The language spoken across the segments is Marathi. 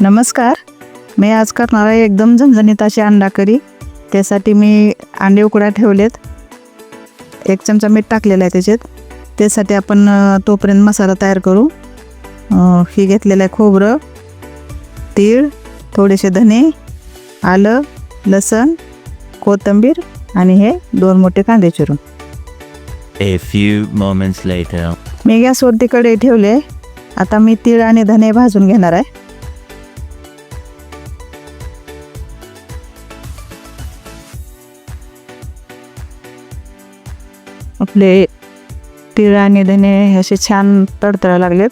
नमस्कार. मी आज करणार आहे एकदम झणझणीत अशी अंडा करी. त्यासाठी मी अंडे उकड्या ठेवलेत. एक चमचा मीठ टाकलेलं आहे त्याच्यात. त्यासाठी आपण तोपर्यंत मसाला तयार करू. ही घेतलेलं आहे खोबरं तीळ थोडेसे धने आलं लसण कोथिंबीर आणि हे दोन मोठे कांदे चिरून. A few moments later. मी गॅसवरती कढई ठेवले आता मी तीळ आणि धने भाजून घेणार आहे. आपले तीळ आणि धने असे छान तडतळा लागलेत.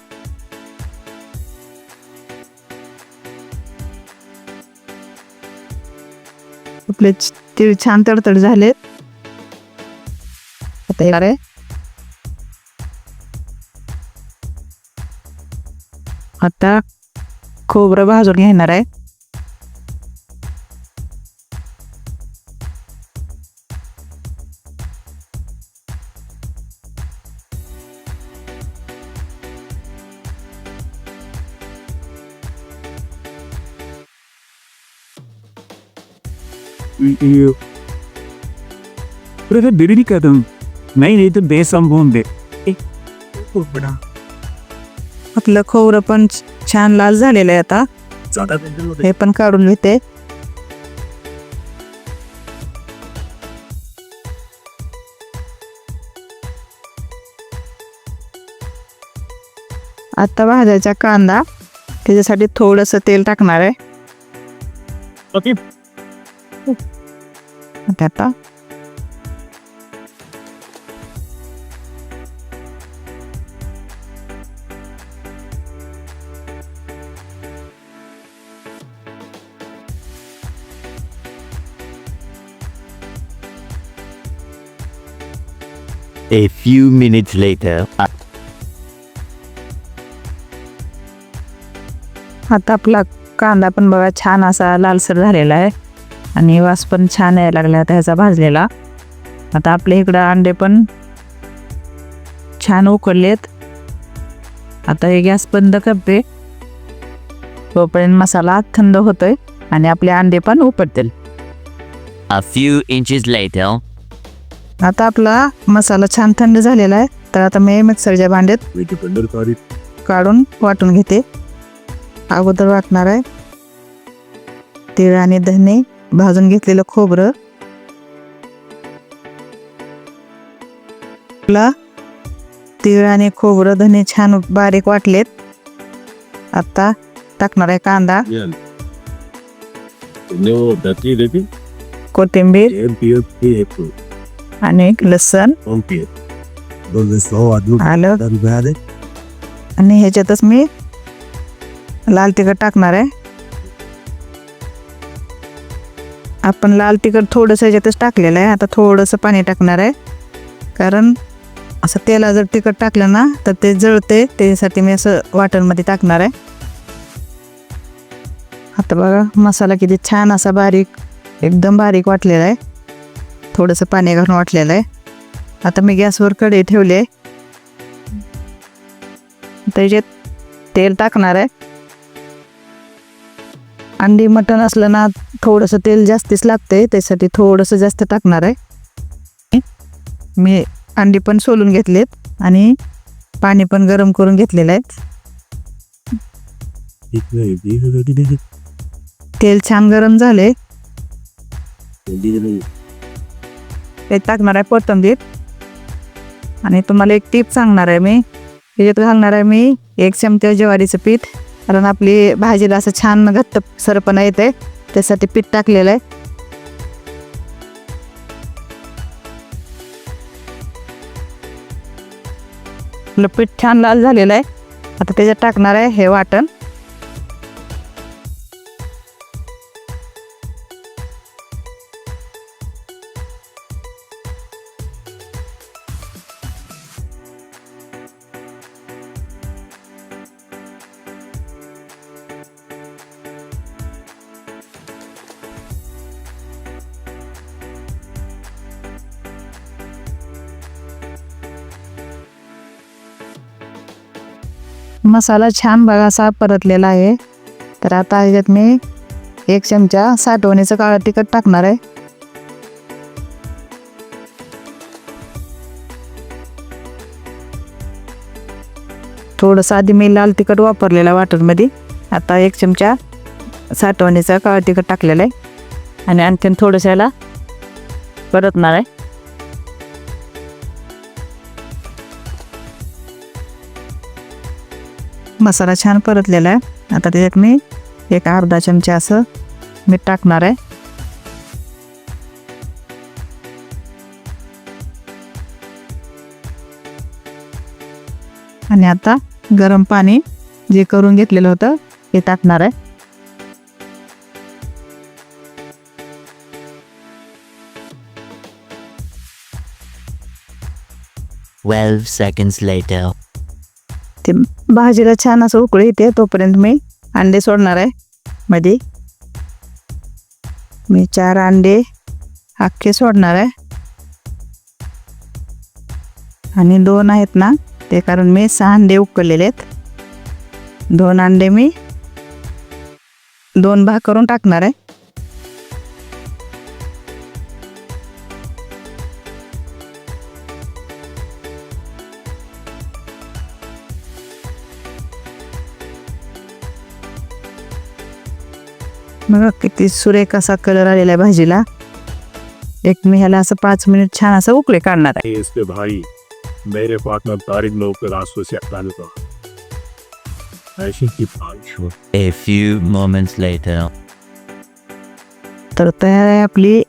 आपले तिळ तीळ छान तडतड झालेत. आता येणार आहे आता खोबरं भाजून घेणार आहे. नाही तर दे संपवून दे आपलं खोबरं पण छान लाल झालेलं आहे आता हे पण काढून घेते आता भाजायचा कांदा त्याच्यासाठी थोडंसं तेल टाकणार आहे आणि आता A few minutes later. आता आपला कांदा पण बघा छान असा लालसर झालेला आहे आणि वास पण छान यायला लागला आता ह्याचा भाजलेला. आता आपल्या इकडं अंडे पण छान उकडलेत आता हे गॅस बंद करते. तोपर्यंत मसाला थंड होतोय आणि आपले अंडे पण later. आता आपला मसाला छान थंड झालेला आहे. तर आता मी मिक्सरच्या भांड्यात काढून वाटून घेते. अगोदर वाटणार आहे तीळ आणि धने. भाजून घेतलेलं खोबरं. आपला तीळ आणि खोबरं धने छान बारीक वाटलेत. आता टाकणार आहे कांदा. कोथिंबीर. आणि लसण. आलं. आणि ह्याच्यातच मी लाल तिखट टाकणार आहे. आपण लाल तिखट थोडंसं ह्याच्यातच टाकलेलं आहे. आता थोडंसं पाणी टाकणार आहे. कारण असं तेला जर तिखट टाकलं ना तर ते जळते त्यासाठी मी असं वाटणमध्ये टाकणार आहे. आता बघा मसाला किती छान असा बारीक एकदम बारीक वाटलेला आहे. थोडंसं पाणी घालून वाटलेलं आहे. आता मी गॅसवर कढई ठेवली आहे. त्याच्यात तेल टाकणार आहे. अंडी मटण असलं ना थोडंसं तेल जास्तीच लागते त्यासाठी थोडंसं जास्त टाकणार आहे. मी अंडी पण सोलून घेतलेत आणि पाणी पण गरम करून घेतलेलं आहे. तेल छान गरम झाले ते टाकणार आहे कोथिंबीर. आणि तुम्हाला एक टीप सांगणार आहे मी. त्याच्यात घालणार आहे मी एक चमचा ज्वारीचं पीठ. कारण आपली भाजीला असं छान घट्ट सरपणा येते त्यासाठी पीठ टाकलेलं आहे. आपलं पीठ छान लाल झालेलं आहे. आता त्याच्यात टाकणार आहे हे वाटण. मसाला छान बघा असा परतलेला आहे. तर आता ह्याच्यात मी एक चमचा साठवणीचं काळं तिखट टाकणार आहे. थोडंसं आधी मी लाल तिखट वापरलेला वाटरमध्ये. आता एक चमचा साठवणीचा काळं तिखट टाकलेलं आहे. आणि आणखीन थोडंसं याला परतणार आहे. मसाला छान परतलेला आहे. आता त्याच्यात मी एक अर्धा चमचा असं मीठ टाकणार आहे. आणि आता गरम पाणी जे करून घेतलेलं होतं ते टाकणार आहे. Twelve seconds later. ते भाजीला छान असं उकळी येते तोपर्यंत मी अंडे सोडणार आहे. मध्ये मी चार अंडे अख्खे सोडणार आहे. आणि दोन आहेत ना ते कारण मी सहा अंडे उकळलेले आहेत. दोन अंडे मी दोन भाग करून टाकणार आहे. बघा किती सुरेख असा कलर आलेला आहे भाजीला. एक मी ह्याला असं पाच मिनिट छान असं उकळे काढणार आहे. भाई मेरे पास में तारिक लोग रास्तों से अकाल का ऐसी की पाँच A few moments later. तर तयार आहे आपली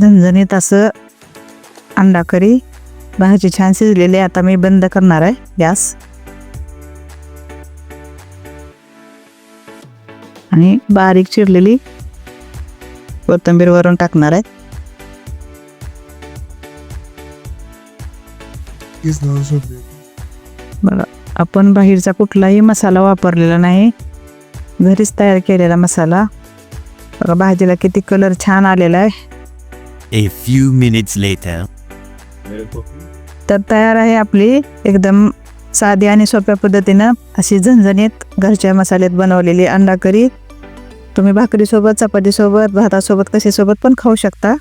झणझणीत असं अंडा करी भाजी छान शिजलेली आहे. आता मी बंद करणार आहे गॅस. आणि बारीक चिरलेली कोथिंबीर वरून टाकणार आहे. बघा आपण बाहेरचा कुठलाही मसाला वापरलेला नाही. घरीच तयार केलेला मसाला. बघा भाजीला किती कलर छान आलेला आहे. A few minutes later. तर तयार आहे आपली एकदम साधी आणि सोप्या पद्धतीनं अशी झणझणीत घरच्या मसाल्यात बनवलेली अंडा करी तुम्ही भाकरीसोबत चपातीसोबत भातासोबत कशासोबत पण खाऊ शकता.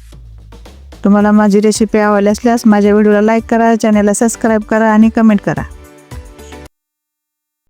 तुम्हाला माझी रेसिपी आवडली असल्यास माझ्या व्हिडिओला लाईक करा चॅनलला सबस्क्राईब करा आणि कमेंट करा.